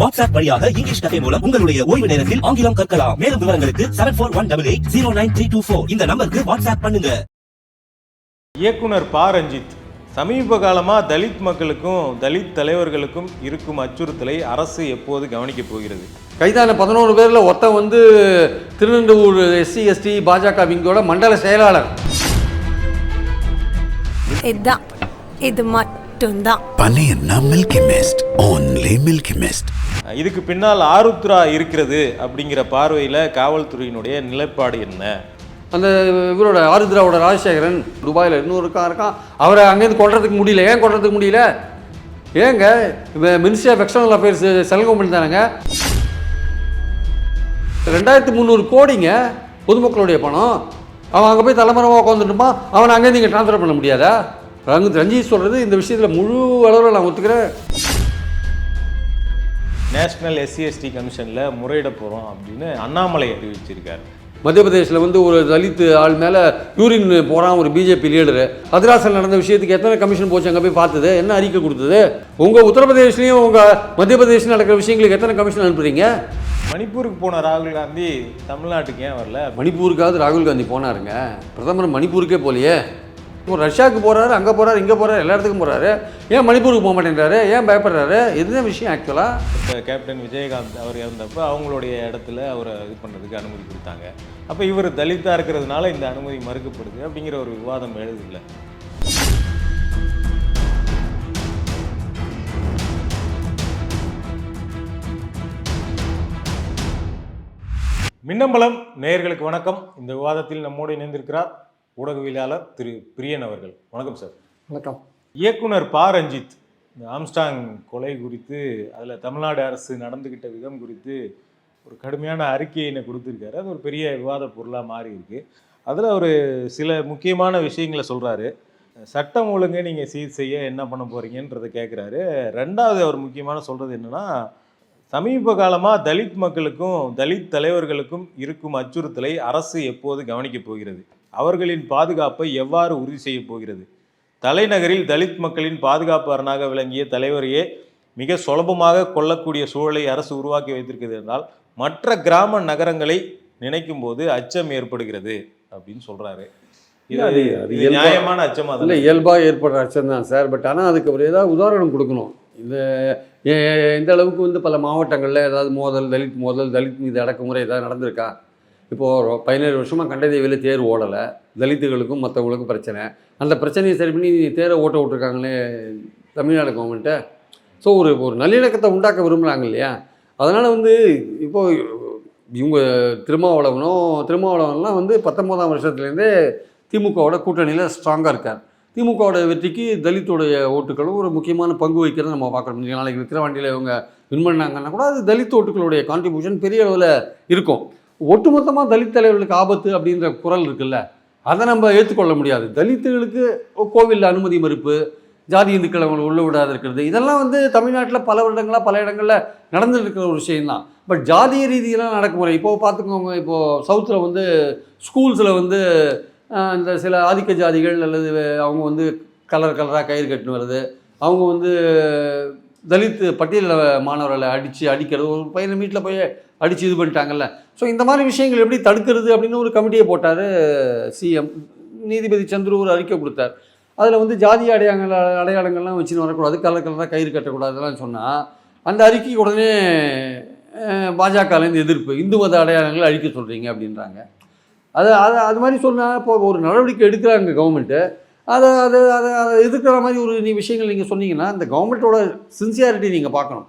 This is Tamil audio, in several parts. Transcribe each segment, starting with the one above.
வாட்ஸ்அப் வழியாக இங்கிலீஷ் கதை மூலம் உங்களுடைய ஓய்வு நேரத்தில் ஆங்கிலம் கற்கலாம். மேலும் விவரங்களுக்கு seven four one double eight zero nine three two four இந்த நம்பருக்கு வாட்ஸ்அப் பண்ணுங்க. இயக்குனர் ப ரஞ்சித் சமீப காலமாக தலித் மக்களுக்கும் தலித் தலைவர்களுக்கும் இருக்கும் அச்சுறுத்தலை அரசு எப்போது கவனிக்கப் போகிறது? கைதான பதினோரு பேரில் ஒருத்தன் வந்து திருநெல்வேலூர் எஸ்சி எஸ்டி பாஜக விங்கோட மண்டல செயலாளர். இதுதான். இது மட்டும்தான். பனையன்னா Milky Mist only Milky Mist இதுக்கு பின்னால் ஆருத்ரா இருக்கிறது அப்படிங்கிற பார்வையில் காவல்துறையினுடைய நிலைப்பாடு என்ன? அந்த இவரோட ஆருத்ராவோட ராஜசேகரன் துபாயில் இன்னொரு இருக்கான் இருக்கான் அவரை அங்கேருந்து கொள்றதுக்கு முடியல. ஏன் கொள்றதுக்கு முடியல? ஏங்க மினிஸ்ட்ரி ஆஃப் எக்ஸ்டர்னல் அஃபேர்ஸ் செலவு பண்ணி தானேங்க? ரெண்டாயிரத்தி முந்நூறு கோடிங்க பொதுமக்களுடைய பணம். அவன் அங்கே போய் தலைமறைவாக உட்காந்துட்டுமா அவனை அங்கேருந்து இங்கே ட்ரான்ஸ்ஃபர் பண்ண முடியாதா? ரங்கு ரஞ்சித் சொல்கிறது இந்த விஷயத்தில் முழு அளவில் நான் ஒத்துக்கிறேன். நேஷனல் எஸ்சி எஸ்டி கமிஷனில் முறையிட போகிறோம் அப்படின்னு அண்ணாமலை அறிவிச்சிருக்காரு. மத்திய பிரதேசில் வந்து ஒரு தலித் ஆள் மேலே யூரின் போகிறான் ஒரு பிஜேபி லீடரு. அதிராசல் நடந்த விஷயத்துக்கு எத்தனை கமிஷன் போச்சு அங்கே போய் பார்த்தது? என்ன அறிக்கை கொடுத்தது? உங்கள் உத்தரப்பிரதேஷ்லேயும் உங்கள் மத்திய பிரதேசில் நடக்கிற விஷயங்களுக்கு எத்தனை கமிஷன் அனுப்புறீங்க? மணிப்பூருக்கு போன ராகுல் காந்தி தமிழ்நாட்டுக்கு ஏன் வரல? மணிப்பூருக்காவது ராகுல் காந்தி போனாருங்க. பிரதமர் மணிப்பூருக்கே போலையே. இப்போ ரஷ்யாவுக்கு போகிறாரு அங்கே போகிறாரு இங்கே போகிறாரு எல்லா இடத்துக்கும் போகிறாரு ஏன் மணிப்பூருக்கு போக மாட்டேங்கிறாரு ஏன் பயப்படுறாரு? இதுதான் விஷயம் ஆக்சுவலாக இப்போ கேப்டன் விஜயகாந்த் அவர் இறந்தப்போ அவங்களுடைய இடத்துல அவரை இது பண்ணுறதுக்கு அனுமதி கொடுத்தாங்க. அப்போ இவர் தலித்தாக இருக்கிறதுனால இந்த அனுமதி மறுக்கப்படுது அப்படிங்கிற ஒரு விவாதம் எழுதில்லை மின்னம்பலம் நேயர்களுக்கு வணக்கம். இந்த விவாதத்தில் நம்மோடு இணைந்திருக்கிறார் ஊடகவியலாளர் திரு பிரியன் அவர்கள். வணக்கம் சார். வணக்கம். இயக்குனர் ப. ரஞ்சித் இந்த ஆம்ஸ்டாங் கொலை குறித்து அதில் தமிழ்நாடு அரசு நடந்துக்கிட்ட விதம் குறித்து ஒரு கடுமையான அறிக்கையினை கொடுத்துருக்காரு. அது ஒரு பெரிய விவாத பொருளாக மாறி இருக்கு. அதில் ஒரு சில முக்கியமான விஷயங்களை சொல்கிறாரு சட்டம் ஒழுங்கை நீங்கள் சீர் செய்ய என்ன பண்ண போகிறீங்கன்றதை கேட்குறாரு ரெண்டாவது அவர் முக்கியமான சொல்கிறது என்னென்னா சமீப காலமாக தலித் மக்களுக்கும் தலித் தலைவர்களுக்கும் இருக்கும் அச்சுறுத்தலை அரசு எப்போது கவனிக்கப் போகிறது? அவர்களின் பாதுகாப்பை எவ்வாறு உறுதி செய்யப் போகிறது? தலைநகரில் தலித் மக்களின் பாதுகாப்பு அரணாக விளங்கிய தலைவரையே மிக சுலபமாக கொல்லக்கூடிய சூழலை அரசு உருவாக்கி வைத்திருக்கிறது என்றால் மற்ற கிராம நகரங்களை நினைக்கும் போது அச்சம் ஏற்படுகிறது அப்படின்னு சொல்றாரு. இது அது- நியாயமான அச்சமா இல்லை இயல்பாக ஏற்படுற அச்சம் தான் சார். பட் ஆனால் அதுக்கு ஒரு ஏதாவது உதாரணம் கொடுக்கணும். இந்த இந்த அளவுக்கு வந்து பல மாவட்டங்களில் ஏதாவது மோதல் தலித் மோதல் தலித் மீது அடக்குமுறை ஏதாவது நடந்திருக்கா? இப்போது பதினேழு வருஷமாக கண்டதேவியில் தேர் ஓடலை. தலித்துகளுக்கும் மற்றவங்களுக்கும் பிரச்சனை. அந்த பிரச்சனையை சரி பண்ணி தேரை ஓட்ட விட்ருக்காங்களே தமிழ்நாடு கவர்மெண்ட்டை ஸோ ஒரு ஒரு நல்லிணக்கத்தை உண்டாக்க விரும்புகிறாங்க இல்லையா? அதனால் வந்து இப்போது இவங்க திருமாவளவனும் திருமாவளவன்லாம் வந்து பத்தொம்போதாம் வருஷத்துலேருந்தே திமுகவோட கூட்டணியில் ஸ்ட்ராங்காக இருக்கார். திமுகவோட வெற்றிக்கு தலித்துடைய ஓட்டுகளும் ஒரு முக்கியமான பங்கு வகிக்கிறத நம்ம பார்க்கணும். நாளைக்கு விக்கிரவாண்டியில் இவங்க வின் பண்ணாங்கன்னா கூட அது தலித் ஓட்டுகளுடைய கான்ட்ரிபியூஷன் பெரிய அளவில் இருக்கும். ஒட்டுமொத்தமாக தலித் தலைவர்களுக்கு ஆபத்து அப்படின்ற குரல் இருக்குல்ல அதை நம்ம ஏற்றுக்கொள்ள முடியாது. தலித்துகளுக்கு கோவிலில் அனுமதி மறுப்பு ஜாதி இந்துக்கள் அவங்களை உள்ள விடாது இருக்கிறது இதெல்லாம் வந்து தமிழ்நாட்டில் பல வருடங்களாக பல இடங்களில் நடந்துட்டு இருக்கிற ஒரு விஷயம்தான். பட் ஜாதிய ரீதியெல்லாம் நடக்குமுறை இப்போது பார்த்துக்கோங்க இப்போது சவுத்தில் வந்து ஸ்கூல்ஸில் வந்து இந்த சில ஆதிக்க ஜாதிகள் அல்லது அவங்க வந்து கலர் கலராக கயிறு கட்டின்னு வருது. அவங்க வந்து தலித் பட்டியலில் மாணவர்களை அடித்து அடிக்கிறது ஒரு பையனை வீட்டில் போய் அடித்து இது பண்ணிட்டாங்கல்ல. ஸோ இந்த மாதிரி விஷயங்கள் எப்படி தடுக்கிறது அப்படின்னு ஒரு கமிட்டியை போட்டார் சிஎம் நீதிபதி சந்துரு ஒரு அறிக்கை கொடுத்தார். அதில் வந்து ஜாதி அடையாளங்கள் அடையாளங்கள்லாம் வச்சுன்னு வரக்கூடாது. கலர் கலராக கயிறு கட்டக்கூடாதுலாம் சொன்னால் அந்த அறிக்கைக்கு உடனே பாஜகலேருந்து எதிர்ப்பு இந்து மத அடையாளங்களை அழிக்க சொல்கிறீங்க அப்படின்றாங்க. அது அது அது மாதிரி சொன்னால் இப்போ ஒரு நடவடிக்கை எடுக்கிறாங்க கவர்மெண்ட்டு அதை அதை அதை அதை எதிர்க்கிற மாதிரி ஒரு நீ விஷயங்கள் நீங்கள் சொன்னீங்கன்னா அந்த கவர்மெண்ட்டோட சின்சியாரிட்டி நீங்கள் பார்க்கணும்.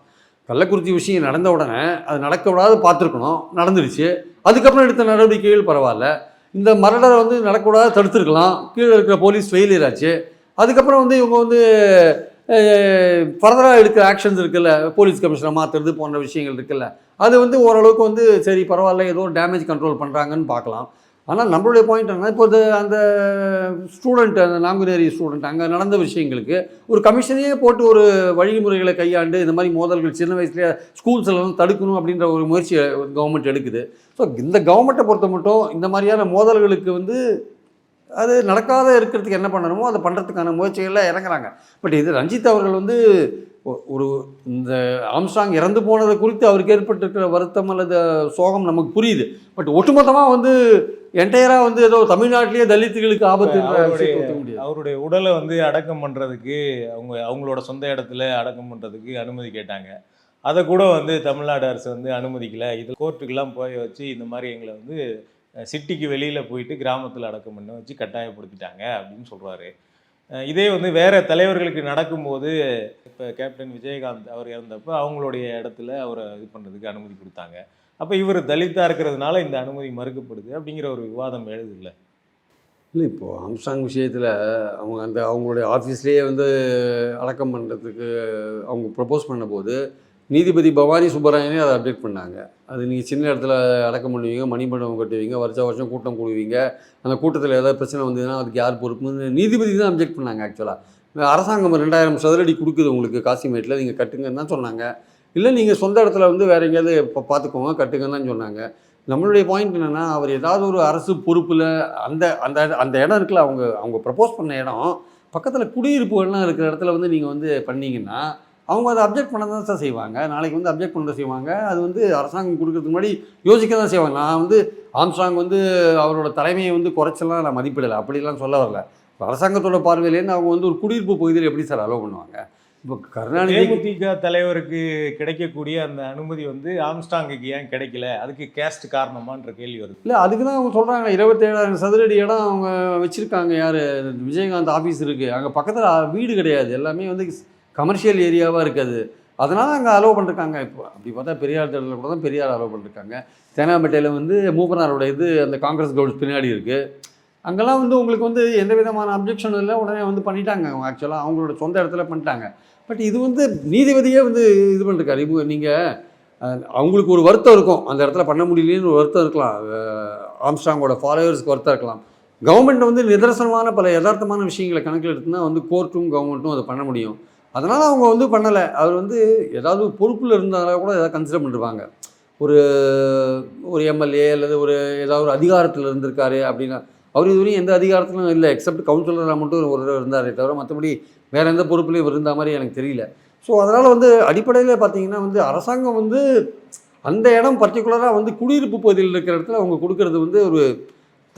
கள்ளக்குறிச்சி விஷயம் நடந்த உடனே அது நடக்க விடாது பார்த்துருக்கணும். நடந்துடுச்சு. அதுக்கப்புறம் எடுத்த நடவடிக்கைகள் பரவாயில்ல. இந்த மரடரை வந்து நடக்கக்கூடாது தடுத்துருக்கலாம். கீழே இருக்கிற போலீஸ் ஃபெயிலியர் ஆச்சு அதுக்கப்புறம் வந்து இவங்க வந்து ஃபர்தராக எடுக்கிற ஆக்ஷன்ஸ் இருக்குல்ல. போலீஸ் கமிஷனை மாற்றுறது போன்ற விஷயங்கள் இருக்குல்ல. அது வந்து ஓரளவுக்கு வந்து சரி பரவாயில்ல. ஏதோ டேமேஜ் கண்ட்ரோல் பண்ணுறாங்கன்னு பார்க்கலாம். ஆனால் நம்மளுடைய பாயிண்ட் என்ன இப்போ அந்த ஸ்டூடெண்ட் அந்த நாங்குநேரி ஸ்டூடெண்ட் அங்கே நடந்த விஷயங்களுக்கு ஒரு கமிஷனையே போட்டு ஒரு வழிமுறைகளை கையாண்டு இந்த மாதிரி மோதல்கள் சின்ன வயசுலேயே ஸ்கூல்ஸ்லாம் தடுக்கணும் அப்படின்ற ஒரு முயற்சி கவர்மெண்ட் எடுக்குது. ஸோ இந்த கவர்மெண்ட்டை பொறுத்த மட்டும் இந்த மாதிரியான மோதல்களுக்கு வந்து அது நடக்காத இருக்கிறதுக்கு என்ன பண்ணணுமோ அதை பண்ணுறதுக்கான முயற்சிகளில் இறங்குறாங்க. பட் இது ரஞ்சித் அவர்கள் வந்து ஒரு இந்த ஆம்ஸ்டாங் இறந்து போனதை குறித்து அவருக்கு ஏற்பட்டிருக்கிற வருத்தம் அல்லது சோகம் நமக்கு புரியுது. பட் ஒட்டுமொத்தமாக வந்து என்டையராக வந்து ஏதோ தமிழ்நாட்டிலேயே தலித்துகளுக்கு ஆபத்து அவருடைய முடியாது. அவருடைய உடலை வந்து அடக்கம் பண்ணுறதுக்கு அவங்க அவங்களோட சொந்த இடத்துல அடக்கம் பண்ணுறதுக்கு அனுமதி கேட்டாங்க. அதை கூட வந்து தமிழ்நாடு அரசு வந்து அனுமதிக்கல. இது கோர்ட்டுக்கெல்லாம் போய் வச்சு இந்த மாதிரி எங்களை வந்து சிட்டிக்கு வெளியில் போயிட்டு கிராமத்தில் அடக்கம் பண்ண வச்சு கட்டாயப்படுத்திட்டாங்க அப்படின்னு சொல்கிறாரு இதே வந்து வேறு தலைவர்களுக்கு நடக்கும்போது இப்போ கேப்டன் விஜயகாந்த் அவர் இறந்தப்போ அவங்களுடைய இடத்துல அவரை இது பண்ணுறதுக்கு அனுமதி கொடுத்தாங்க. அப்போ இவர் தலித்தாக இருக்கிறதுனால இந்த அனுமதி மறுக்கப்படுது அப்படிங்கிற ஒரு விவாதம் எழுது இல்லை? இல்லை இப்போது அம்சாங் விஷயத்தில் அவங்க அந்த அவங்களுடைய ஆஃபீஸ்லேயே வந்து அடக்கம் பண்ணுறதுக்கு அவங்க ப்ரப்போஸ் பண்ணும்போது நீதிபதி பவானி சுப்பராயனே அதை அப்டேட் பண்ணாங்க. அது நீங்கள் சின்ன இடத்துல அடக்கம் பண்ணுவீங்க மணிமண்டபம் கட்டுவீங்க வருஷ வருஷம் கூட்டம் கூடுவீங்க. அந்த கூட்டத்தில் ஏதாவது பிரச்சனை வந்ததுன்னா அதுக்கு யார் பொறுப்புன்னு நீதிபதி தான் அப்ஜெக்ட் பண்ணாங்க ஆக்சுவலாக அரசாங்கம் ரெண்டாயிரம் சதுரடி கொடுக்குது உங்களுக்கு காசிமேட்டில் நீங்கள் கட்டுங்கன்னு தான் சொன்னாங்க. இல்லை நீங்கள் சொந்த இடத்துல வந்து வேறு எங்கேயாவது இப்போ பார்த்துக்கோங்க கட்டுங்கன்னு தான் சொன்னாங்க. நம்மளுடைய பாயிண்ட் என்னென்னா அவர் ஏதாவது ஒரு அரசு பொறுப்பில் அந்த அந்த அந்த இடம் இருக்குல்ல அவங்க அவங்க ப்ரப்போஸ் பண்ண இடம் பக்கத்தில் குடியிருப்புகள்லாம் இருக்கிற இடத்துல வந்து நீங்கள் வந்து பண்ணீங்கன்னா அவங்க அதை அப்ஜெக்ட் பண்ண தான் சார் செய்வாங்க. நாளைக்கு வந்து அப்ஜெக்ட் பண்ண செய்வாங்க. அது வந்து அரசாங்கம் கொடுக்கறதுக்கு முன்னாடி யோசிக்க தான் செய்வாங்க. நான் வந்து ஆம்ஸ்ட்ராங் வந்து அவரோட தலைமையை வந்து குறைச்சலாம் நான் மதிப்பிடலை. அப்படிலாம் சொல்ல வரல. அரசாங்கத்தோட பார்வையிலேருந்து அவங்க வந்து ஒரு குடியிருப்பு பகுதியில் எப்படி சார் அலோவ் பண்ணுவாங்க? இப்போ கருணாநிதி தேமுதிக தலைவருக்கு கிடைக்கக்கூடிய அந்த அனுமதி வந்து ஆம்ஸ்டாங்குக்கு ஏன் கிடைக்கல? அதுக்கு கேஸ்ட் காரணமான்ற கேள்வி வருது. இல்லை அதுக்கு தான் அவங்க சொல்கிறாங்க இருபத்தேழாயிரம் சதுரடி இடம் அவங்க வச்சுருக்காங்க. யார்? விஜயகாந்த் ஆஃபீஸ் இருக்குது அங்கே பக்கத்தில் வீடு கிடையாது. எல்லாமே வந்து கமர்ஷியல் ஏரியாவாக இருக்காது. அதனால் அங்கே அலோவ் பண்ணிருக்காங்க இப்போ அப்படி பார்த்தா பெரியார் தேர்தலில் கூட தான் பெரியார் அலோவ் பண்ணிருக்காங்க தேனாம்பேட்டையில் வந்து மூப்பனாரோட இது அந்த காங்கிரஸ் கவுன்ஸ் பின்னாடி இருக்குது அங்கெல்லாம் வந்து உங்களுக்கு வந்து எந்த விதமான அப்ஜெக்ஷனும் இல்லை. உடனே வந்து பண்ணிட்டாங்க. ஆக்சுவலாக அவங்களோட சொந்த இடத்துல பண்ணிட்டாங்க. பட் இது வந்து நீதிபதியே வந்து இது பண்ணிருக்காரு இப்போ நீங்கள் அவங்களுக்கு ஒரு வருத்தம் இருக்கும். அந்த இடத்துல பண்ண முடியலன்னு ஒரு வருத்தம் இருக்கலாம். ஆம்ஸ்டாங்கோட ஃபாலோவர்ஸ்க்கு வருத்தம் இருக்கலாம். கவர்மெண்ட் வந்து நிதர்சனமான பல யதார்த்தமான விஷயங்களை கணக்கில் எடுத்துனா வந்து கோர்ட்டும் கவர்மெண்ட்டும் அதை பண்ண முடியும். அதனால் அவங்க வந்து பண்ணலை. அவர் வந்து ஏதாவது பொறுப்பில் இருந்தாங்கன்னா கூட ஏதாவது கன்சிடர் பண்ணிருப்பாங்க. ஒரு ஒரு எம்எல்ஏ அல்லது ஒரு ஏதாவது ஒரு அதிகாரத்தில் இருந்திருக்காரு அப்படின்னா அவர் இதுவரையும் எந்த அதிகாரத்திலும் இல்லை எக்ஸப்ட் கவுன்சிலராக மட்டும் ஒரு இருந்தாரே தவிர மற்றபடி வேறு எந்த பொறுப்புலையும் இவர் இருந்த மாதிரி எனக்கு தெரியல. ஸோ அதனால் வந்து அடிப்படையில் பார்த்தீங்கன்னா வந்து அரசாங்கம் வந்து அந்த இடம் பர்டிகுலராக வந்து குடியிருப்பு பகுதியில் இருக்கிற இடத்துல அவங்க கொடுக்கறது வந்து ஒரு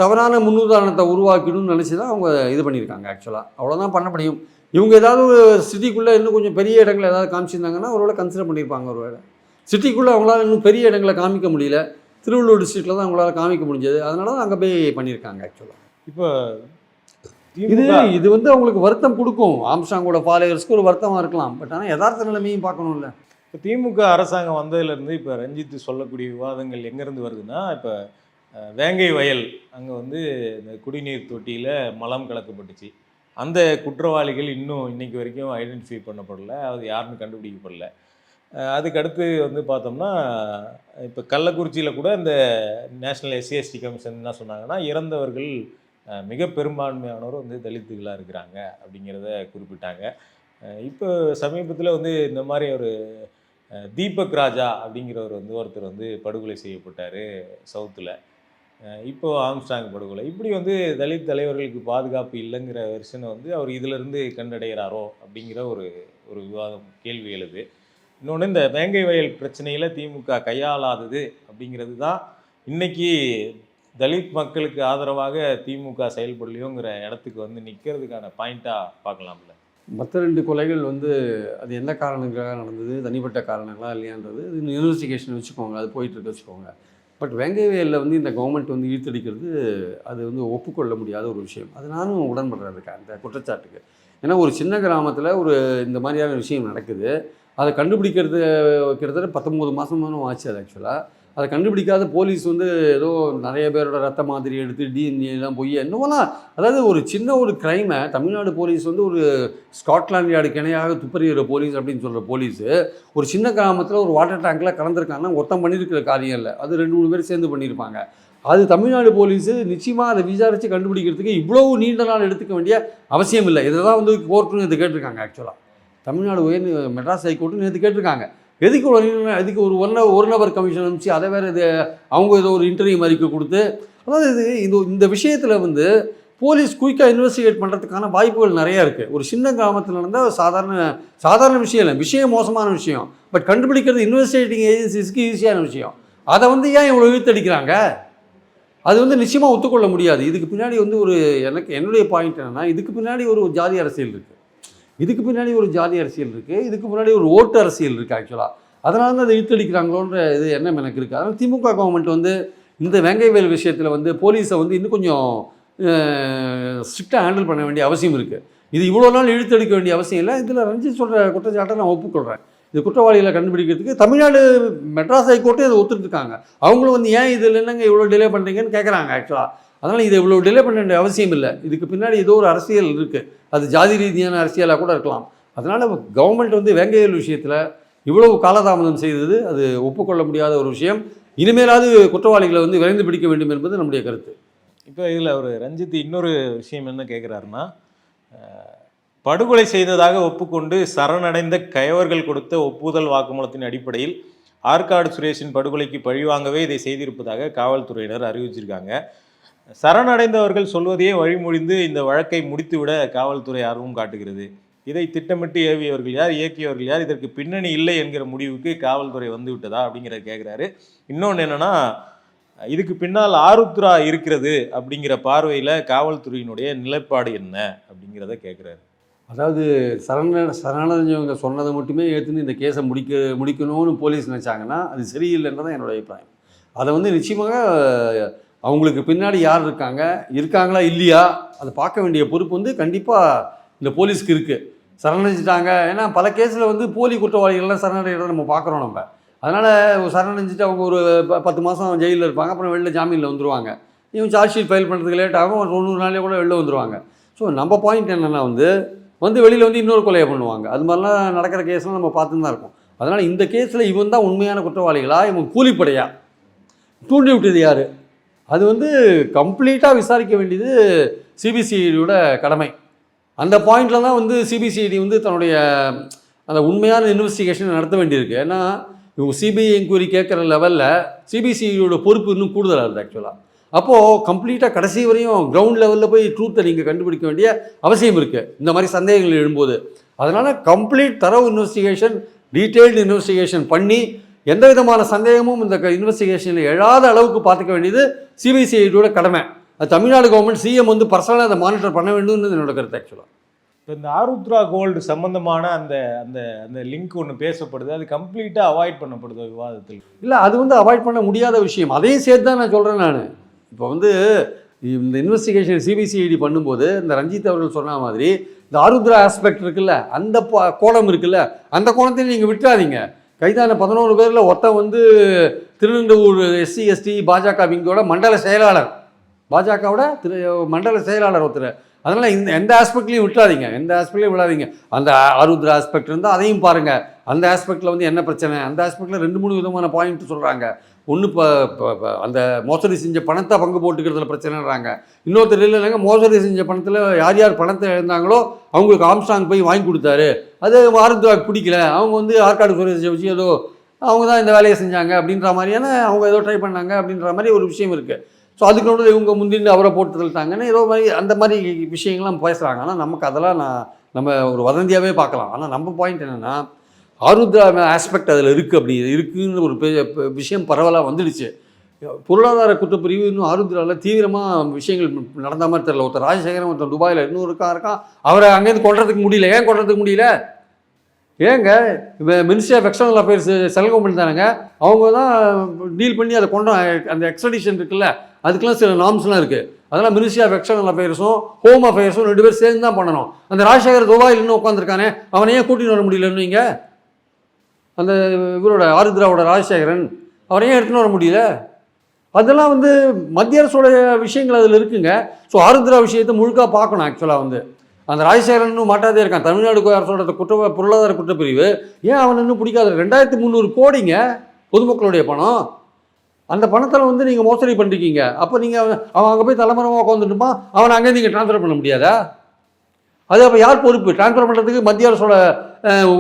தவறான முன்னுதாரணத்தை உருவாக்கிடும்னு நினச்சி தான் அவங்க இது பண்ணியிருக்காங்க ஆக்சுவலாக அவ்வளோதான் பண்ண முடியும். இவங்க ஏதாவது ஒரு சிட்டிக்குள்ளே இன்னும் கொஞ்சம் பெரிய இடங்களை ஏதாவது காமிச்சிருந்தாங்கன்னா ஒருவேளை கன்சிடர் பண்ணியிருப்பாங்க ஒருவேளை சிட்டிக்குள்ளே அவங்களால இன்னும் பெரிய இடங்களை காமிக்க முடியல. திருவள்ளூர் டிஸ்ட்ரிக்டில் தான் அவங்களால காமிக்க முடிஞ்சது. அதனால தான் அங்கே போய் பண்ணியிருக்காங்க ஆக்சுவலாக இப்போ இது இது வந்து அவங்களுக்கு வருத்தம் கொடுக்கும். ஆம்ஸ்டாங்கோட ஃபாலோவர்ஸ்க்கு ஒரு வருத்தமாக இருக்கலாம். பட் ஆனால் யதார்த்த நிலைமையும் பார்க்கணும்ல. இப்போ திமுக அரசாங்கம் வந்ததுலேருந்து இப்போ ரஞ்சித் சொல்லக்கூடிய விவாதங்கள் எங்கேருந்து வருதுன்னா இப்போ வேங்கை வயல் அங்கே வந்து இந்த குடிநீர் தொட்டியில் மலம் கலக்கப்பட்டுச்சு. அந்த குற்றவாளிகள் இன்னும் இன்னைக்கு வரைக்கும் ஐடென்டிஃபை பண்ணப்படல. அது யாருன்னு கண்டுபிடிக்கப்படல. அதுக்கடுத்து வந்து பார்த்தோம்னா இப்போ கள்ளக்குறிச்சியில் கூட இந்த நேஷ்னல் எஸ்சிஎஸ்டி கமிஷன் என்ன சொன்னாங்கன்னா இறந்தவர்கள் மிக பெரும்பான்மையானோர் வந்து தலித்துகளாக இருக்கிறாங்க அப்படிங்கிறத குறிப்பிட்டாங்க. இப்போ சமீபத்தில் வந்து இந்த மாதிரி ஒரு தீபக் ராஜா அப்படிங்கிறவர் வந்து ஒருத்தர் வந்து படுகொலை செய்யப்பட்டார் சவுத்தில். இப்போ ஆம்ஸ்டாங் படுகொலை. இப்படி வந்து தலித் தலைவர்களுக்கு பாதுகாப்பு இல்லைங்கிற வெர்ஷனை வந்து அவர் இதிலிருந்து கண்டடைகிறாரோ அப்படிங்கிற ஒரு ஒரு விவாதம் கேள்வி எழுது. இன்னொன்று இந்த வேங்கை வயல் பிரச்சனையில் திமுக கையாளாதது அப்படிங்கிறது தான் இன்னைக்கு தலித் மக்களுக்கு ஆதரவாக திமுக செயல்படலையோங்கிற இடத்துக்கு வந்து நிற்கிறதுக்கான பாயிண்ட்டாக பார்க்கலாம்ல. மற்ற ரெண்டு கொலைகள் வந்து அது என்ன காரணங்களுக்காக நடந்தது தனிப்பட்ட காரணங்களா இல்லையான்றது இது இன்வெஸ்டிகேஷன் வச்சுக்கோங்க அது போயிட்டுருக்கு வச்சுக்கோங்க. பட் வெங்கைவேலில் வந்து இந்த கவர்மெண்ட் வந்து இழுத்தடிக்கிறது அது வந்து ஒப்புக்கொள்ள முடியாத ஒரு விஷயம். அது நானும் உடன்படுறேன் அதுக்கு அந்த குற்றச்சாட்டுக்கு. ஏன்னா ஒரு சின்ன கிராமத்தில் ஒரு இந்த மாதிரியான விஷயம் நடக்குது. அதை கண்டுபிடிக்கிறது கிட்டத்தட்ட பத்தொம்போது மாதமும் ஆச்சு அது ஆக்சுவலாக அதை கண்டுபிடிக்காத போலீஸ் வந்து ஏதோ நிறைய பேரோட ரத்த மாதிரி எடுத்து டிஎன்ஏலாம் எல்லாம் போய் என்னவெல்லாம் அதாவது ஒரு சின்ன ஒரு க்ரைமை தமிழ்நாடு போலீஸ் வந்து ஒரு ஸ்காட்லாண்ட் யார்டு இணையாக துப்பறிகிற போலீஸ் அப்படின்னு சொல்கிற போலீஸு ஒரு சின்ன கிராமத்தில் ஒரு வாட்டர் டேங்க்கில் கலந்துருக்காங்கன்னா ஒருத்தன் பண்ணியிருக்கிற காரியம் இல்லை. அது ரெண்டு மூணு பேர் சேர்ந்து பண்ணியிருப்பாங்க அது தமிழ்நாடு போலீஸு நிச்சயமாக அதை விசாரித்து கண்டுபிடிக்கிறதுக்கு இவ்வளவு நீண்ட நாள் எடுத்துக்க வேண்டிய அவசியம் இல்லை. இதை தான் வந்து கோர்ட்டுன்னு இது கேட்டிருக்காங்க ஆக்சுவலாக தமிழ்நாடு உயர் மெட்ராஸ் ஹைகோர்ட்டுன்னு நேற்று கேட்டிருக்காங்க. எதுக்கு ஒரு எதுக்கு ஒரு ஒன் ஒரு நபர் கமிஷன் அனுப்பிச்சு அதை வேறு இது அவங்க ஏதோ ஒரு இன்டர்வியூ அறிக்கை கொடுத்து அதாவது இது இது இந்த விஷயத்தில் வந்து போலீஸ் குயிக்காக இன்வெஸ்டிகேட் பண்ணுறதுக்கான வாய்ப்புகள் நிறையா இருக்குது ஒரு சின்ன கிராமத்தில் நடந்தால் சாதாரண சாதாரண விஷயம் இல்லை. விஷயம் மோசமான விஷயம். பட் கண்டுபிடிக்கிறது இன்வெஸ்டிகேட்டிங் ஏஜென்சிஸ்க்கு ஈஸியான விஷயம். அதை வந்து ஏன் இவ்வளோ இழுத்தடிக்கிறாங்க அது வந்து நிச்சயமாக ஒத்துக்கொள்ள முடியாது. இதுக்கு பின்னாடி வந்து ஒரு எனக்கு என்னுடைய பாயிண்ட் என்னென்னா இதுக்கு பின்னாடி ஒரு ஜாதி அரசியல் இருக்குது இதுக்கு பின்னாடி ஒரு ஜாதி அரசியல் இருக்குது இதுக்கு முன்னாடி ஒரு ஓட்டு அரசியல் இருக்குது ஆக்சுவலாக அதனால தான் அதை இழுத்தடிக்கிறாங்களோன்ற இது எண்ணம் எனக்கு இருக்குது அதனால் திமுக கவர்மெண்ட் வந்து இந்த வேங்கைவேல் விஷயத்தில் வந்து போலீஸை வந்து இன்னும் கொஞ்சம் ஸ்ட்ரிக்டாக ஹேண்டில் பண்ண வேண்டிய அவசியம் இருக்குது இது இவ்வளோ நாள் இழுத்தடிக்க வேண்டிய அவசியம் இல்லை. இதில் ரஞ்சித் சொல்கிற குற்றச்சாட்டை நான் ஒப்புக்கொள்கிறேன் இது குற்றவாளிகளை கண்டுபிடிக்கிறதுக்கு தமிழ்நாடு மெட்ராஸ் ஹைகோர்ட்டே இதை ஒத்துட்டுருக்காங்க அவங்களும் வந்து ஏன் இதில் என்னங்க இவ்வளோ டிலே பண்ணுறீங்கன்னு கேட்குறாங்க ஆக்சுவலாக அதனால் இதை இவ்வளோ டிலே பண்ண வேண்டிய அவசியம் இல்லை. இதுக்கு பின்னாடி ஏதோ ஒரு அரசியல் இருக்குது அது ஜாதி ரீதியான அரசியலாக கூட இருக்கலாம். அதனால் கவர்மெண்ட் வந்து வேங்கையல் விஷயத்தில் இவ்வளவு காலதாமதம் செய்தது அது ஒப்புக்கொள்ள முடியாத ஒரு விஷயம். இனிமேலாவது குற்றவாளிகளை வந்து விரைந்து பிடிக்க வேண்டும் என்பது நம்முடைய கருத்து. இப்போ இதில் அவர் ரஞ்சித் இன்னொரு விஷயம் என்ன கேட்குறாருன்னா படுகொலை செய்ததாக ஒப்புக்கொண்டு சரணடைந்த கயவர்கள் கொடுத்த ஒப்புதல் வாக்குமூலத்தின் அடிப்படையில் ஆற்காடு சுரேஷின் படுகொலைக்கு பழிவாங்கவே இதை செய்திருப்பதாக காவல்துறையினர் அறிவிச்சிருக்காங்க. சரணடைந்தவர்கள் சொல்வதையே வழிமொழிந்து இந்த வழக்கை முடித்துவிட காவல்துறை ஆர்வம் காட்டுகிறது. இதை திட்டமிட்டு ஏவியவர்கள் யார் இயக்கியவர்கள் யார் இதற்கு பின்னணி இல்லை என்கிற முடிவுக்கு காவல்துறை வந்து விட்டதா அப்படிங்கிறத கேட்குறாரு இன்னொன்று என்னென்னா இதுக்கு பின்னால் ஆருத்ரா இருக்கிறது அப்படிங்கிற பார்வையில் காவல்துறையினுடைய நிலைப்பாடு என்ன அப்படிங்கிறத கேட்குறாரு அதாவது சரண சரணடைஞ்சவங்க சொன்னதை மட்டுமே ஏற்றுன்னு இந்த கேஸை முடிக்க முடிக்கணும்னு போலீஸ் நினச்சாங்கன்னா அது சரியில்லைன்றதான் என்னுடைய அபிப்பிராயம். அதை வந்து நிச்சயமாக அவங்களுக்கு பின்னாடி யார் இருக்காங்க? இருக்காங்களா இல்லையா? அதை பார்க்க வேண்டிய பொறுப்பு வந்து கண்டிப்பாக இந்த போலீஸ்க்கு இருக்குது சரணடைஞ்சிட்டாங்க. ஏன்னா பல கேஸில் வந்து போலி குற்றவாளிகள்லாம் சரணடைகிறத நம்ம பார்க்குறோம் நம்ம. அதனால் சரணடைஞ்சிட்டு அவங்க ஒரு ப- பத்து மாதம் ஜெயிலில் இருப்பாங்க. அப்புறம் வெளில ஜாமீனில் வந்துடுவாங்க இவங்க சார்ஜ் ஷீட் ஃபைல் பண்ணுறதுக்கு லேட் ஆகும். ஒரு தொண்ணூறு நாளே கூட வெளில வந்துருவாங்க. ஸோ நம்ம பாயிண்ட் என்னென்னா வந்து வந்து வெளியில் வந்து இன்னொரு கொலையை பண்ணுவாங்க. அது மாதிரிலாம் நடக்கிற கேஸ்லாம் நம்ம பார்த்துன்னு தான் இருக்கும். அதனால் இந்த கேஸில் இவன் தான் உண்மையான குற்றவாளிகளா? இவன் கூலிப்படையா? தூண்டி விட்டது யார்? அது வந்து கம்ப்ளீட்டாக விசாரிக்க வேண்டியது சிபிசிஐடியோட கடமை. அந்த பாயிண்டில் தான் வந்து சிபிசிஐடி வந்து தன்னுடைய அந்த உண்மையான இன்வெஸ்டிகேஷன் நடத்த வேண்டியிருக்கு. ஏன்னா இவங்க சிபிஐ என்கொயரி கேட்குற லெவலில் சிபிசிஐடியோட பொறுப்பு இன்னும் கூடுதலாக இருக்குது ஆக்சுவலாக அப்போது கம்ப்ளீட்டாக கடைசி வரையும் கிரவுண்ட் லெவலில் போய் ட்ரூத்தை நீங்கள் கண்டுபிடிக்க வேண்டிய அவசியம் இருக்குது இந்த மாதிரி சந்தேகங்கள் எழும்போது. அதனால் கம்ப்ளீட் தரவு இன்வெஸ்டிகேஷன் டீட்டெயில்டு இன்வெஸ்டிகேஷன் பண்ணி எந்த விதமான சந்தேகமும் இந்த இன்வெஸ்டிகேஷனில் எழாத அளவுக்கு பார்த்துக்க வேண்டியது சிபிசிஐடியோட கடமை. அது தமிழ்நாடு கவர்மெண்ட் சிஎம் வந்து பர்சனலாக அதை மானிட்டர் பண்ண வேண்டும்னு என்னோட கருத்து ஆக்சுவலாக இப்போ இந்த ஆருத்ரா கோல்டு சம்பந்தமான அந்த அந்த அந்த லிங்க் ஒன்று பேசப்படுது. அது கம்ப்ளீட்டாக அவாய்ட் பண்ணப்படுது விவாதத்தில். இல்லை அது வந்து அவாய்ட் பண்ண முடியாத விஷயம். அதையும் சேர்த்து தான் நான் சொல்கிறேன் நான். இப்போ வந்து இந்த இன்வெஸ்டிகேஷன் சிபிசிஐடி பண்ணும்போது இந்த ரஞ்சித் அவர்கள் சொன்ன மாதிரி இந்த ஆருத்ரா ஆஸ்பெக்ட் இருக்குல்ல அந்த கோணம் இருக்குல்ல அந்த கோணத்தையும் நீங்கள் விட்டுறாதீங்க. கைதான பதினோரு பேரில் ஒருத்தன் வந்து திருநெல்வேலூர் எஸ்சி எஸ்டி பாஜக விங்கோட மண்டல செயலாளர். பாஜகவோட திரு மண்டல செயலாளர் ஒருத்தர். அதனால் இந்த எந்த ஆஸ்பெக்ட்லையும் விட்டுறாதீங்க. எந்த ஆஸ்பெக்ட்லையும் விடாதீங்க. அந்த ஆருத்ரா ஆஸ்பெக்ட் இருந்தால் அதையும் பாருங்கள் அந்த ஆஸ்பெக்டில் வந்து என்ன பிரச்சனை? அந்த ஆஸ்பெக்டில் ரெண்டு மூணு விதமான பாயிண்ட் சொல்கிறாங்க ஒன்று இப்போ அந்த மோசடி செஞ்ச பணத்தை பங்கு போட்டுக்கிறதுல பிரச்சனைன்றாங்க. இன்னொருத்தர் இல்லைங்க மோசடி செஞ்ச பணத்தில் யார் யார் பணத்தை இழந்தாங்களோ அவங்களுக்கு ஆம்ஸ்டாங் போய் வாங்கி கொடுத்தாரு. அது ஆருத்ராக்கு பிடிக்கல. அவங்க வந்து ஆற்காடு சுரேஷை வச்சு ஏதோ அவங்க தான் இந்த வேலையை செஞ்சாங்க அப்படின்ற மாதிரியான அவங்க ஏதோ ட்ரை பண்ணாங்க அப்படின்ற மாதிரி ஒரு விஷயம் இருக்குது ஸோ அதுக்கு இவங்க முந்தின்னு அவரை போட்டு தள்ளிட்டாங்கன்னு ஏதோ மாதிரி அந்த மாதிரி விஷயங்கள்லாம் பேசுகிறாங்க ஆனால் நமக்கு அதெல்லாம் நான் நம்ம ஒரு வதந்தியாகவே பார்க்கலாம். ஆனால் நம்ம பாயிண்ட் என்னென்னா ஆருத்ரா ஆஸ்பெக்ட் அதில் இருக்குது அப்படி இருக்குன்னு ஒரு விஷயம் பரவலாக வந்துடுச்சு. பொருளாதார குற்றப்பிரிவு இன்னும் ஆருத்ராவில் தீவிரமாக விஷயங்கள் நடந்த மாதிரி தெரியல. ஒருத்தர் ராஜசேகரன் ஒருத்தர் துபாயில் இன்னும் இருக்கா இருக்கான். அவரை அங்கேருந்து கொண்டுறதுக்கு முடியல. ஏன் கொண்டுறதுக்கு முடியல? ஏங்க இப்போ ministry of external affairs central government தானேங்க. அவங்க தான் டீல் பண்ணி அதை கொண்டு அந்த எக்ஸ்ட்ரடிஷன் இருக்குல்ல அதுக்கெல்லாம் சில நாம்ஸ்லாம் இருக்குது அதெல்லாம் மினிஸ்ட்ரி ஆஃப் எக்ஸ்டர்னல் அஃபேர்ஸும் ஹோம் அஃபேர்ஸும் ரெண்டு பேரும் சேர்ந்து தான் பண்ணணும். அந்த ராஜசேகர் துபாயில் இன்னும் உட்காந்துருக்கானே அவனை ஏன் கூட்டின்னு வர முடியலன்னு நீங்கள் அந்த இவரோட ஆருத்ராவோட ராஜசேகரன் அவரை ஏன் எடுத்துன்னு வர முடியல? அதெல்லாம் வந்து மத்திய அரசோட விஷயங்கள் அதில் இருக்குங்க. ஸோ ஆருத்ரா விஷயத்தை முழுக்காக பார்க்கணும் ஆக்சுவலாக வந்து. அந்த ராஜசேகரன் இன்னும் மாட்டாதே இருக்கான். தமிழ்நாடு அரசோட குற்ற பொருளாதார குற்றப்பிரிவு. ஏன் அவன் இன்னும் பிடிக்காது? ரெண்டாயிரத்தி முந்நூறு கோடிங்க பொதுமக்களுடைய பணம். அந்த பணத்தில் வந்து நீங்கள் மோசடி பண்ணிருக்கீங்க. அப்போ நீங்கள் அவன் அங்கே போய் தலைமறைமாக உட்காந்துட்டுமா அவனை அங்கே நீங்கள் ட்ரான்ஸ்ஃபர் பண்ண முடியாதா? அது அப்போ யார் பொறுப்பு? ட்ரான்ஸ்ஃபர் பண்ணுறதுக்கு மத்திய அரசோட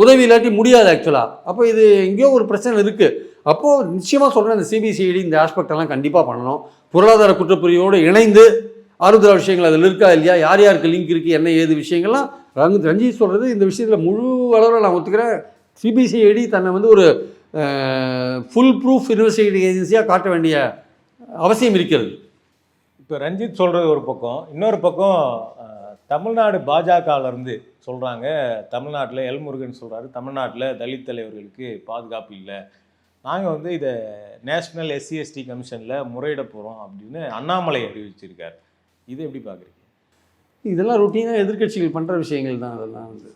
உதவி இல்லாட்டி முடியாது ஆக்சுவலாக அப்போ இது எங்கேயோ ஒரு பிரச்சனை இருக்குது அப்போது நிச்சயமாக சொல்கிறேன் இந்த சிபிசிஐடி இந்த ஆஸ்பெக்ட் எல்லாம் கண்டிப்பாக பண்ணணும். பொருளாதார குற்றப்பிரிவோடு இணைந்து ஆருத்ரா விஷயங்கள் அதில் இருக்கா இல்லையா யார் யாருக்கு லிங்க் இருக்குது என்ன ஏது விஷயங்கள்லாம் ரங்கு ரஞ்சித் சொல்கிறது இந்த விஷயத்தில் முழு அளவில் நான் ஒத்துக்கிறேன். சிபிசிஐடி தன்னை வந்து ஒரு ஃபுல் ப்ரூஃப் இன்வெஸ்டிகேட்டிங் ஏஜென்சியாக காட்ட வேண்டிய அவசியம் இருக்கிறது. இப்போ ரஞ்சித் சொல்கிறது ஒரு பக்கம் இன்னொரு பக்கம் தமிழ்நாடு பாஜகவில் இருந்து சொல்கிறாங்க தமிழ்நாட்டில் எல்முருகன் சொல்கிறாரு தமிழ்நாட்டில் தலித் தலைவர்களுக்கு பாதுகாப்பு இல்லை. நாங்கள் வந்து இதை நேஷ்னல் எஸ்சி எஸ்டி கமிஷனில் முறையிட போகிறோம் அப்படின்னு அண்ணாமலை அறிவிச்சிருக்கார். இது எப்படி பார்க்குறீங்க இதெல்லாம் ரொட்டீனாக எதிர்க்கட்சிகள் பண்ணுற விஷயங்கள் தான் அதெல்லாம் வந்து.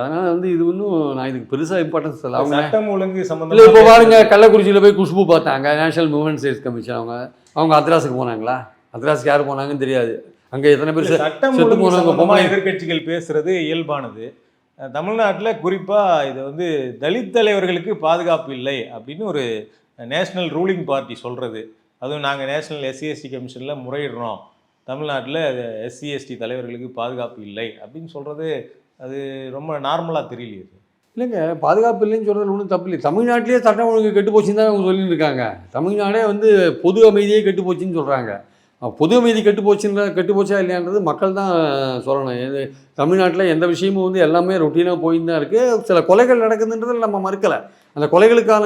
அதனால் வந்து இது ஒன்றும் நான் இதுக்கு பெருசாக இம்பார்ட்டன்ஸ் இல்லை அவங்க சட்டம் ஒழுங்கு இல்லை சம்பந்தமா இப்போ பாருங்க கள்ளக்குறிச்சியில் போய் குஷ்பு பார்த்தாங்க நேஷனல் உமன்ஸ் ரைட்ஸ் கமிஷன் அவங்க அவங்க அத்ராஸுக்கு போனாங்களா? அத்ராஸுக்கு யார் போனாங்கன்னு தெரியாது. அங்கே எத்தனை பேர் சட்டம் செத்து பொம்பளை எதிர்க்கட்சிகள் பேசுறது இயல்பானது. தமிழ்நாட்டுல குறிப்பா இது வந்து தலித் தலைவர்களுக்கு பாதுகாப்பு இல்லை அப்படின்னு ஒரு நேஷனல் ரூலிங் பார்ட்டி சொல்றது. அதுவும் நாங்க நேஷனல் எஸ்சி எஸ்டி கமிஷன்ல முறையிடுறோம். தமிழ்நாட்டில் எஸ்சி எஸ்டி தலைவர்களுக்கு பாதுகாப்பு இல்லை அப்படின்னு சொல்றது அது ரொம்ப நார்மலா தெரியலையே. இல்லைங்க பாதுகாப்பு இல்லைன்னு சொல்கிறது ஒன்றும் தப்பு இல்லை. தமிழ்நாட்டிலே சட்டம் ஒழுங்கு கெட்டு போச்சுன்னு தான் அவங்க சொல்லிட்டு இருக்காங்க. தமிழ்நாடே வந்து பொது அமைதியே கெட்டு போச்சுன்னு சொல்கிறாங்க பொது அமைதி கெட்டு போச்சுன்ற கெட்டு போச்சா இல்லையான்றது மக்கள் தான் சொல்லணும். இது தமிழ்நாட்டில் எந்த விஷயமும் வந்து எல்லாமே ரொட்டீனாக போயின்னு தான் இருக்குது சில கொலைகள் நடக்குதுன்றதில் நம்ம மறுக்கலை. அந்த கொலைகளுக்கான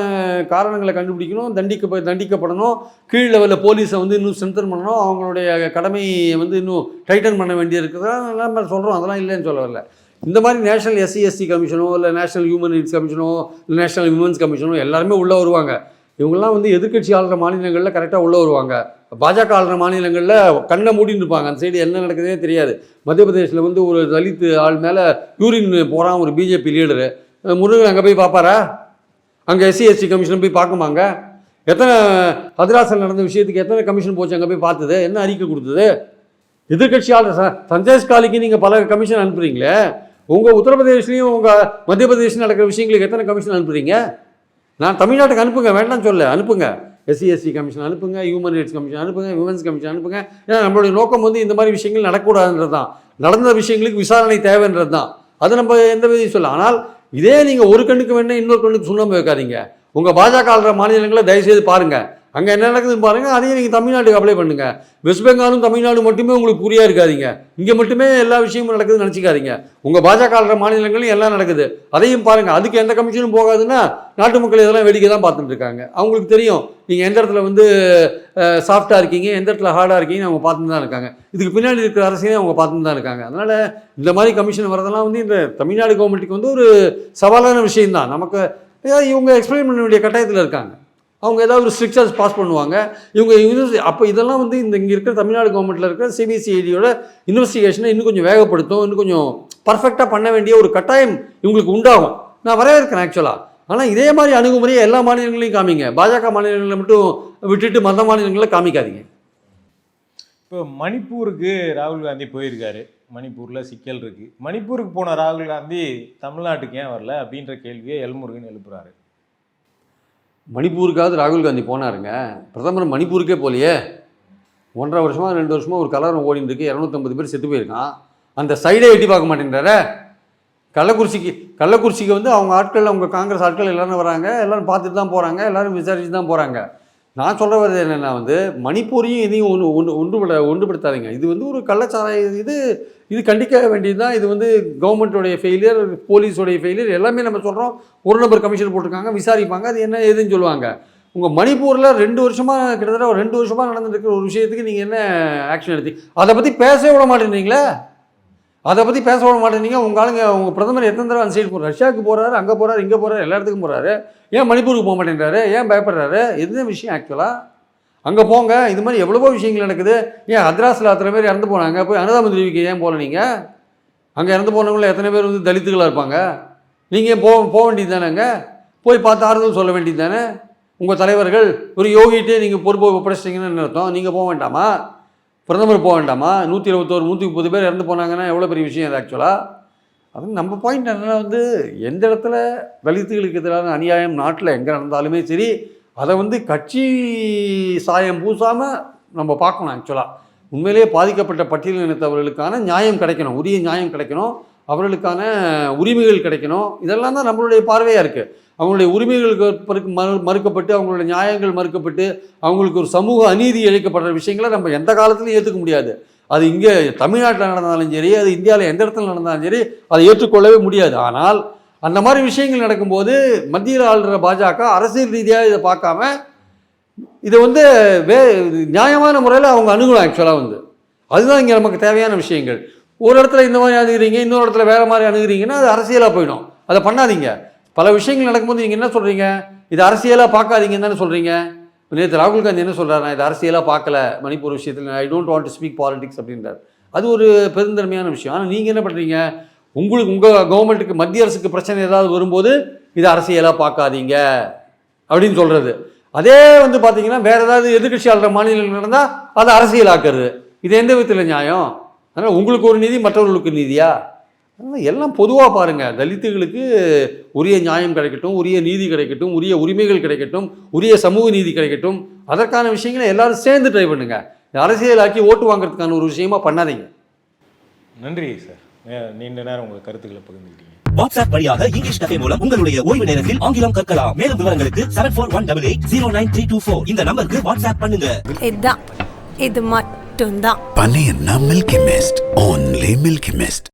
காரணங்களை கண்டுபிடிக்கணும் தண்டிக்க தண்டிக்கப்படணும். கீழ் லெவலில் போலீஸை வந்து இன்னும் ஸ்ட்ரென்தன் பண்ணணும். அவங்களுடைய கடமையை வந்து இன்னும் டைட்டன் பண்ண வேண்டியிருக்குதான் நம்ம சொல்கிறோம் அதெல்லாம் இல்லைன்னு சொல்ல வரல. இந்த மாதிரி நேஷனல் எஸ்சி எஸ்டி கமிஷனோ இல்லை நேஷனல் ஹியூமன் ரைட்ஸ் கமிஷனோ இல்லை நேஷனல் விமன்ஸ் கமிஷனோ எல்லாருமே உள்ளே வருவாங்க. இவங்கெல்லாம் வந்து எதிர்க்கட்சி ஆளுற மாநிலங்களில் கரெக்டாக உள்ளே வருவாங்க. பாஜக ஆளுற மாநிலங்களில் கண்ணை மூடின்னு இருப்பாங்க. அந்த சைடு என்ன நடக்குதுன்னே தெரியாது. மத்திய பிரதேசில் வந்து ஒரு தலித் ஆள் மேலே யூரின் போகிறான் ஒரு பிஜேபி லீடரு முருகன் அங்கே போய் பார்ப்பாரா அங்கே எஸ்சி எஸ்டி கமிஷன் போய் பார்க்குமாங்க எத்தனை ஹத்ராசல் நடந்த விஷயத்துக்கு எத்தனை கமிஷன் போச்சு அங்கே போய் பார்த்தது? என்ன அறிக்கை கொடுத்தது? எதிர்கட்சியாளர் சந்தேஷ் காலிக்கு நீங்கள் பல கமிஷன் அனுப்புகிறீங்களே உங்கள் உத்தரப்பிரதேஷ்லையும் உங்கள் மத்திய பிரதேஷ் நடக்கிற விஷயங்களுக்கு எத்தனை கமிஷன் அனுப்புகிறீங்க நான் தமிழ்நாட்டுக்கு அனுப்புங்க வேண்டாம்னு சொல்ல அனுப்புங்க. எஸ்சி எஸ்சி கமிஷன் அனுப்புங்க ஹியூமன் ரைட்ஸ் கமிஷன் அனுப்புங்க விமன்ஸ் கமிஷன் அனுப்புங்க. ஏன்னா நம்மளுடைய நோக்கம் வந்து இந்த மாதிரி விஷயங்கள் நடக்கூடாதுன்றது தான் நடந்த விஷயங்களுக்கு விசாரணை தேவைன்றது தான் அது நம்ம எந்த விதையும் சொல்ல ஆனால் இதே நீங்கள் ஒரு கண்ணுக்கு வேணா இன்னொரு கண்ணுக்கு சுண்ணாம்பு வைக்காதீங்க. உங்கள் பாஜக ஆளுற மாநிலங்களை தயவுசெய்து பாருங்கள் அங்கே என்ன நடக்குதுன்னு பாருங்கள் அதையும் நீங்கள் தமிழ்நாட்டுக்கு அப்ளை பண்ணுங்கள் வெஸ்ட் பெங்காலும் தமிழ்நாடு மட்டுமே உங்களுக்கு குறியாக இருக்காதிங்க. இங்கே மட்டுமே எல்லா விஷயமும் நடக்குதுன்னு நினச்சிக்காதீங்க. உங்கள் பாஜக ஆளுற மாநிலங்களையும் எல்லாம் நடக்குது. அதையும் பாருங்கள் அதுக்கு எந்த கமிஷனும் போகாதுன்னா நாட்டு மக்கள் இதெல்லாம் வேடிக்கை தான் பார்த்துட்டு இருக்காங்க. அவங்களுக்கு தெரியும் நீங்கள் எந்த இடத்துல வந்து சாஃப்டாக இருக்கீங்க எந்த இடத்துல ஹார்டாக இருக்கீங்கன்னு அவங்க பார்த்துட்டு தான் இருக்காங்க. இதுக்கு பின்னாடி இருக்கிற அரசியலையும் அவங்க பார்த்துட்டு தான் இருக்காங்க. அதனால் இந்த மாதிரி கமிஷன் வரதெல்லாம் வந்து இந்த தமிழ்நாடு கவர்மெண்ட்டுக்கு வந்து ஒரு சவாலான விஷயம்தான். நமக்கு இவங்க எக்ஸ்பிளைன் பண்ண வேண்டிய கட்டாயத்தில் இருக்காங்க. அவங்க ஏதாவது ஒரு ஸ்ட்ரிக்சர்ஸ் பாஸ் பண்ணுவாங்க. இவங்க யூனிவர்சிட்டி அப்போ இதெல்லாம் வந்து இந்த இங்கே இருக்கிற தமிழ்நாடு கவர்மெண்ட்டில் இருக்கிற சிபிசிஐடியோட இன்வெஸ்டிகேஷனை இன்னும் கொஞ்சம் வேகப்படுத்தும் இன்னும் கொஞ்சம் பர்ஃபெக்டாக பண்ண வேண்டிய ஒரு கட்டாயம் இவங்களுக்கு உண்டாகும். நான் வரவேற்கிறேன் ஆக்சுவலாக ஆனால் இதே மாதிரி அணுகுமுறையை எல்லா மாநிலங்களையும் காமிங்க. பாஜக மாநிலங்களை மட்டும் விட்டுட்டு மற்ற மாநிலங்களில் காமிக்காதீங்க. இப்போ மணிப்பூருக்கு ராகுல் காந்தி போயிருக்காரு. மணிப்பூரில் சிக்கல் இருக்குது மணிப்பூருக்கு போன ராகுல் காந்தி தமிழ்நாட்டுக்கு ஏன் வரல அப்படின்ற கேள்வியை எல்முருகன் எழுப்புறாரு. மணிப்பூருக்காவது ராகுல் காந்தி போனாருங்க. பிரதமர் மணிப்பூருக்கே போலையே. ஒன்றரை வருஷமாக ரெண்டு வருஷமாக ஒரு கலவரம் ஓடிட்டு இருக்கு இரநூத்தம்பது பேர் செத்து போயிருக்கான். அந்த சைடே எட்டி பார்க்க மாட்டேன்றாரு. கள்ளக்குறிச்சிக்கு கள்ளக்குறிச்சிக்கு வந்து அவங்க ஆட்கள் அவங்க காங்கிரஸ் ஆட்கள் எல்லோரும் வராங்க. எல்லோரும் பார்த்துட்டு தான் போகிறாங்க எல்லோரும் விசாரிச்சு தான் போகிறாங்க நான் சொல்கிற வர்றது என்னென்னா வந்து மணிப்பூரையும் இதையும் ஒன்று ஒன்று ஒன்றுபட ஒன்றுபடுத்தாதீங்க. இது வந்து ஒரு கள்ளச்சாராய இது இது கண்டிக்க வேண்டியது தான் இது வந்து கவர்மெண்ட்டோடைய ஃபெயிலியர் போலீஸோடைய ஃபெயிலியர் எல்லாமே நம்ம சொல்கிறோம் ஒரு நம்பர் கமிஷன் போட்டிருக்காங்க விசாரிப்பாங்க அது என்ன ஏதுன்னு சொல்லுவாங்க. உங்கள் மணிப்பூரில் ரெண்டு வருஷமாக கிட்டத்தட்ட ஒரு ரெண்டு வருஷமாக நடந்துருக்கிற ஒரு விஷயத்துக்கு நீங்கள் என்ன ஆக்ஷன் எடுத்தி அதை பற்றி பேசவே விட மாட்டேங்கிறீங்களே அதை பற்றி பேச விட மாட்டேங்க உங்கள் ஆளுங்க உங்கள் பிரதமர் எத்தனை தடவை அந்த சைடு போகிறார் ரஷ்யாவுக்கு போகிறாரு அங்கே போகிறாரு இங்கே போகிறாரு எல்லா இடத்துக்கும் போகிறாரு ஏன் மணிப்பூருக்கு போக மாட்டேங்கிறாரு ஏன் பயப்படுறாரு? இதுதான் விஷயம் ஆக்சுவலாக அங்கே போங்க. இது மாதிரி எவ்வளவோ விஷயங்கள் நடக்குது. ஏன் அத்ராஸில் அத்தனை பேர் இறந்து போனாங்க? போய் அனுதாபம் தெரிவிக்க ஏன் போகல நீங்கள் அங்கே இறந்து போனவங்கள எத்தனை பேர் வந்து தலித்துகளாக இருப்பாங்க? நீங்கள் போ போக வேண்டியது தானேங்க போய் பார்த்து ஆறுதல் சொல்ல வேண்டியது தானே? உங்கள் தலைவர்கள் ஒரு யோகிட்டே நீங்கள் பொறுப்பை ஒப்படைச்சிட்டிங்கன்னு அர்த்தம்? நீங்கள் போக வேண்டாமா? பிரதமர் போக வேண்டாமா? நூற்றி இருபத்தோரு நூற்றி முப்பது பேர் இறந்து போனாங்கன்னா எவ்வளோ பெரிய விஷயம் அது ஆக்சுவலாக அது நம்ம பாயிண்ட் என்னென்னா வந்து எந்த இடத்துல தலித்துகளுக்கு எதிரான அநியாயம் நாட்டில் எங்கே நடந்தாலுமே சரி அதை வந்து கட்சி சாயம் பூசாமல் நம்ம பார்க்கணும் ஆக்சுவலாக உண்மையிலேயே பாதிக்கப்பட்ட பட்டியல் இனத்தவர்களுக்கான நியாயம் கிடைக்கணும் உரிய நியாயம் கிடைக்கணும் அவர்களுக்கான உரிமைகள் கிடைக்கணும் இதெல்லாம் தான் நம்மளுடைய பார்வையாக இருக்குது அவங்களுடைய உரிமைகளுக்கு மறு மறுக்கப்பட்டு அவங்களுடைய நியாயங்கள் மறுக்கப்பட்டு அவங்களுக்கு ஒரு சமூக அநீதி இழைக்கப்படுற விஷயங்களை நம்ம எந்த காலத்துலையும் ஏற்றுக்க முடியாது. அது இங்கே தமிழ்நாட்டில் நடந்தாலும் சரி அது இந்தியாவில் எந்த இடத்துல நடந்தாலும் சரி அதை ஏற்றுக்கொள்ளவே முடியாது. ஆனால் அந்த மாதிரி விஷயங்கள் நடக்கும்போது மத்தியில் ஆளுற பாஜக அரசியல் ரீதியாக இதை பார்க்காம இதை வந்து வே நியாயமான முறையில் அவங்க அணுகணும் ஆக்சுவலாக வந்து. அதுதான் இங்கே நமக்கு தேவையான விஷயங்கள். ஒரு இடத்துல இந்த மாதிரி அணுகுறீங்க இன்னொரு இடத்துல வேறு மாதிரி அணுகிறீங்கன்னா அது அரசியலாக போயிடும். அதை பண்ணாதீங்க. பல விஷயங்கள் நடக்கும்போது நீங்கள் என்ன சொல்கிறீங்க இது அரசியலாக பார்க்காதீங்கன்னு தானே சொல்கிறீங்க நேற்று ராகுல் காந்தி என்ன சொல்கிறார் நான் இது அரசியலாக பார்க்கல மணிப்பூர் விஷயத்தில் I don't want to speak politics அப்படின்றார். அது ஒரு பெருந்தன்மையான விஷயம். ஆனால் நீங்கள் என்ன பண்ணுறீங்க உங்களுக்கு உங்கள் கவர்மெண்ட்டுக்கு மத்திய அரசுக்கு பிரச்சனை ஏதாவது வரும்போது இது அரசியலாக பார்க்காதீங்க அப்படின்னு சொல்கிறது அதே வந்து பார்த்தீங்கன்னா வேறு ஏதாவது எதிர்கட்சி ஆளுற மாநிலங்கள் நடந்தால் அதை அரசியலாக்குறது. இது எந்த விதத்தில் நியாயம்? அதனால் உங்களுக்கு ஒரு நீதி மற்றவர்களுக்கு நீதியா? எல்லாம் பொதுவாக பாருங்கள் தலித்துகளுக்கு உரிய நியாயம் கிடைக்கட்டும் உரிய நீதி கிடைக்கட்டும் உரிய உரிமைகள் கிடைக்கட்டும் உரிய சமூக நீதி கிடைக்கட்டும். அதற்கான விஷயங்களை எல்லாரும் சேர்ந்து ட்ரை பண்ணுங்க. இந்த அரசியலாக்கி ஓட்டு வாங்குறதுக்கான ஒரு விஷயமா பண்ணாதீங்க. நன்றி சார் நே- நீண்ட நேரம் உங்கள் கருத்துக்களை பகிர்ந்துக்கிட்டீங்க. வாட்ஸ்அப் வழியாக இங்கிலீஷ் கஃபே மூலம் உங்களுடைய ஓய்வு நேரத்தில் ஆங்கிலம் கற்கலாம். மேலும் விவரங்களுக்கு seven four one double eight zero nine three two four இந்த நம்பருக்கு வாட்ஸ்அப் பண்ணுங்க. இதான் இது மட்டும்தான். Panayana Milky Mist. Only Milky Mist.